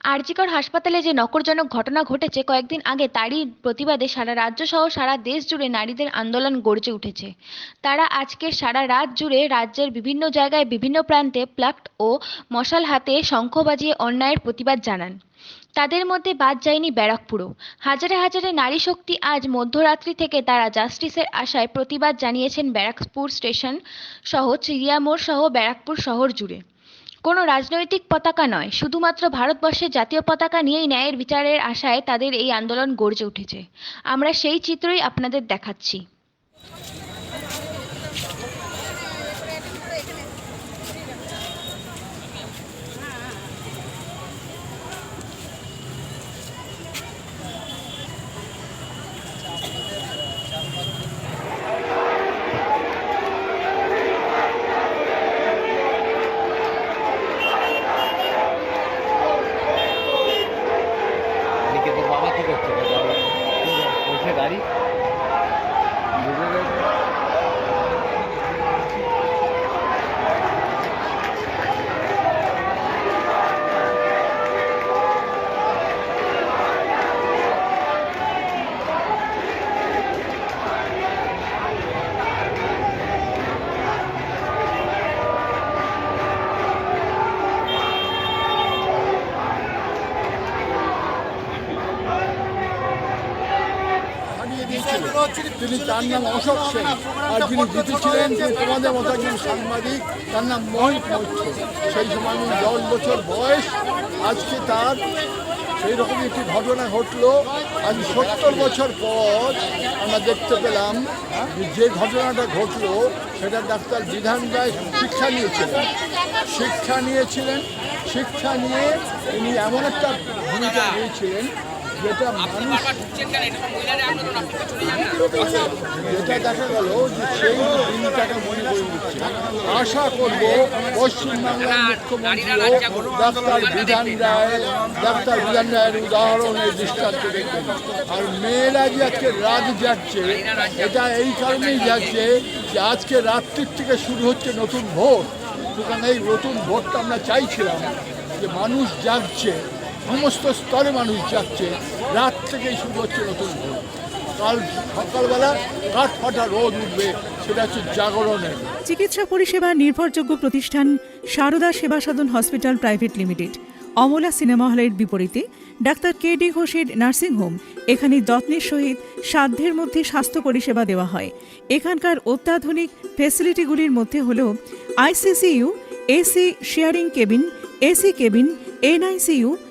আরজিকর হাসপাতালে যে নকরজনক ঘটনা ঘটেছে, কয়েকদিন আগে তারই প্রতিবাদে সারা রাজ্য সহ সারা দেশ জুড়ে নারীদের আন্দোলন গড়ে উঠেছে। তারা আজকে সারা রাত জুড়ে রাজ্যের বিভিন্ন জায়গায়, বিভিন্ন প্রান্তে প্লাক্ট ও মশাল হাতে শঙ্খ বাজিয়ে অন্যায়ের প্রতিবাদ জানান। তাদের মধ্যে বাদ যায়নি ব্যারাকপুরও। হাজারে হাজারে নারী শক্তি আজ মধ্যরাত্রি থেকে তারা জাস্টিসের আশায় প্রতিবাদ জানিয়েছেন ব্যারাকপুর স্টেশন সহ, চিড়িয়ামোড় সহ ব্যারাকপুর শহর জুড়ে। কোনো রাজনৈতিক পতাকা নয়, শুধুমাত্র ভারতবর্ষের জাতীয় পতাকা নিয়েই ন্যায়ের বিচারের আশায় তাদের এই আন্দোলন গর্জে উঠেছে। আমরা সেই চিত্রই আপনাদের দেখাচ্ছি। এদিকে তোর বাবা কি করছে গাড়ি গাড়ি। তিনি তার নাম অশোক সেন। আর যিনি জিতেছিলেন যে তোমাদের মতো একজন সাংবাদিক, তার নাম মোহিত মৈত্র। সেই সময় আমি দশ বছর বয়স, আজকে তার সেই রকম একটি ঘটনা ঘটলো। আজ সত্তর বছর পর আমরা দেখতে পেলাম যে ঘটনাটা ঘটলো, সেটা ডাক্তার বিধান রায় শিক্ষা নিয়েছিলেন। শিক্ষা নিয়েছিলেন। শিক্ষা নিয়ে তিনি এমন একটা ভূমিকা নিয়েছিলেন যেটা মানুষ যেটা দেখা গেল যে সেই দিনটাকে মনে করে দিচ্ছে আশা করব পশ্চিমবাংলার মুখ্যমন্ত্রীও ডাক্তার বিধান রায় ডাক্তার বিধান রায়ের উদাহরণের দৃষ্টান্ত দেখবেন। আর মেয়েরা যে আজকে রাত যাচ্ছে। এটা এই কারণেই যাচ্ছে যে আজকে রাত্রির থেকে শুরু হচ্ছে নতুন ভোট। সুতরাং এই নতুন ভোটটা আমরা চাইছিলাম যে মানুষ যাচ্ছে সমস্ত স্তরে মানুষ যাচ্ছে। রাত থেকেই শুরু হচ্ছে নতুন ভোট কাল সকালবেলা কাঠ ফাটা রোদ উঠবে, সেটা হচ্ছে জাগরণের। চিকিৎসা পরিষেবা নির্ভরযোগ্য প্রতিষ্ঠান Sarada Seva Sadhan hospital private limited. Amala cinema হলের বিপরীতে ডাক্তার কে ডি ঘোষের নার্সিংহোম এখানে যত্নের সহিত সাধ্যের মধ্যে স্বাস্থ্য পরিষেবা দেওয়া হয়। এখানকার অত্যাধুনিক ফেসিলিটিগুলির মধ্যে হল ICCU AC sharing cabin AC cabin NICU